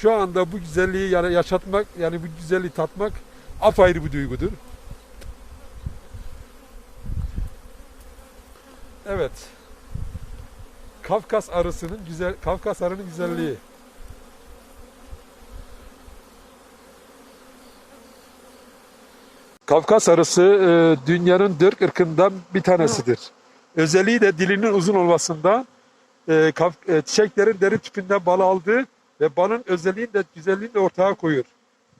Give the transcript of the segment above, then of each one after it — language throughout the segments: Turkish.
Şu anda bu güzelliği yani yaşatmak, yani bu güzelliği tatmak apayrı bir duygudur. Evet. Kafkas arısının güzel Kafkas arının güzelliği. Kafkas arısı e, dünyanın dört ırkından bir tanesidir. Özelliği de dilinin uzun olmasında e, e, çiçeklerin deri tüpünden bal aldığı ve balın özelliğini de güzelliğini de ortaya koyuyor.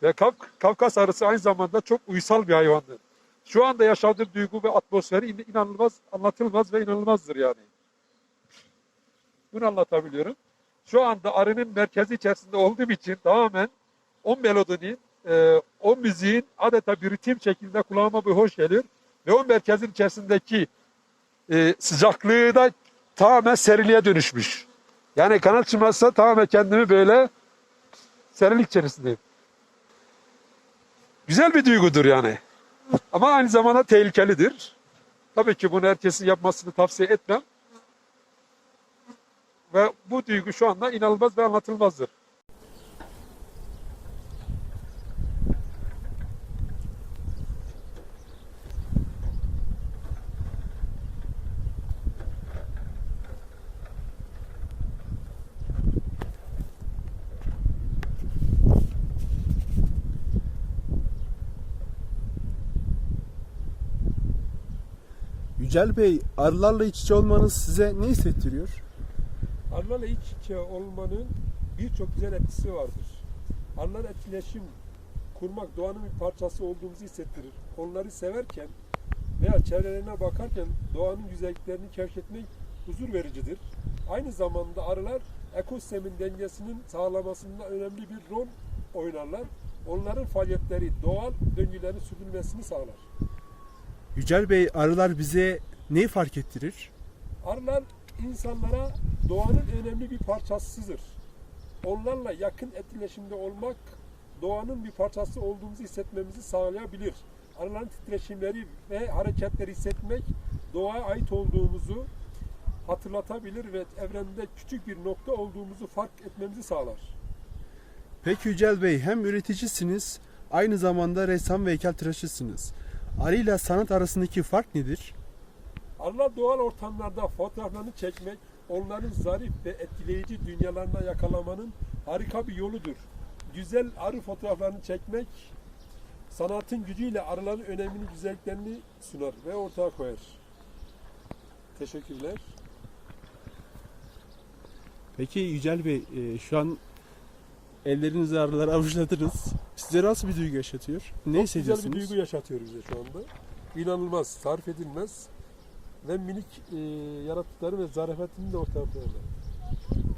Ve Kaf- Kafkas arısı aynı zamanda çok uysal bir hayvandır. Şu anda yaşadığı duygu ve atmosferi in- inanılmaz, anlatılmaz ve inanılmazdır yani. Bunu anlatabiliyorum. Şu anda arının merkezi içerisinde olduğum için tamamen o melodinin, e, o müziğin adeta bir ritim şeklinde kulağıma bir hoş geliyor. Ve o merkezin içerisindeki e, sıcaklığı da tamamen seriliğe dönüşmüş. Yani kanal çıkmazsa tamamen kendimi böyle serilik içerisindeyim. Güzel bir duygudur yani. Ama aynı zamanda tehlikelidir. Tabii ki bunu herkesin yapmasını tavsiye etmem. Ve bu duygu şu anda inanılmaz ve anlatılmazdır. Yücel Bey, arılarla iç içe olmanız size ne hissettiriyor? Arılarla iç içe olmanın birçok güzel etkisi vardır. Arılar etkileşim kurmak doğanın bir parçası olduğumuzu hissettirir. Onları severken veya çevrelerine bakarken doğanın güzelliklerini keşfetmek huzur vericidir. Aynı zamanda arılar ekosistemin dengesinin sağlamasında önemli bir rol oynarlar. Onların faaliyetleri doğal döngülerin sürdürülmesini sağlar. Yücel Bey, arılar bize neyi fark ettirir? Arılar insanlara doğanın önemli bir parçasıdır. Onlarla yakın etkileşimde olmak doğanın bir parçası olduğumuzu hissetmemizi sağlayabilir. Arıların titreşimleri ve hareketleri hissetmek doğaya ait olduğumuzu hatırlatabilir ve evrende küçük bir nokta olduğumuzu fark etmemizi sağlar. Peki Yücel Bey, hem üreticisiniz, aynı zamanda ressam ve heykeltıraşısınız. Arıyla sanat arasındaki fark nedir? Arılar doğal ortamlarda fotoğraflarını çekmek, onların zarif ve etkileyici dünyalarına yakalamanın harika bir yoludur. Güzel arı fotoğraflarını çekmek, sanatın gücüyle arıların önemini, güzelliklerini sunar ve ortaya koyar. Teşekkürler. Peki Yücel Bey, e, şu an ellerinizle arıları avuçladınız. Size nasıl bir duygu yaşatıyor? Ne Çok güzel hissediyorsunuz? bir duygu yaşatıyor bize şu anda. İnanılmaz, tarif edilmez ve minik e, yaratıkları ve zarafetini de ortaya koyarlar.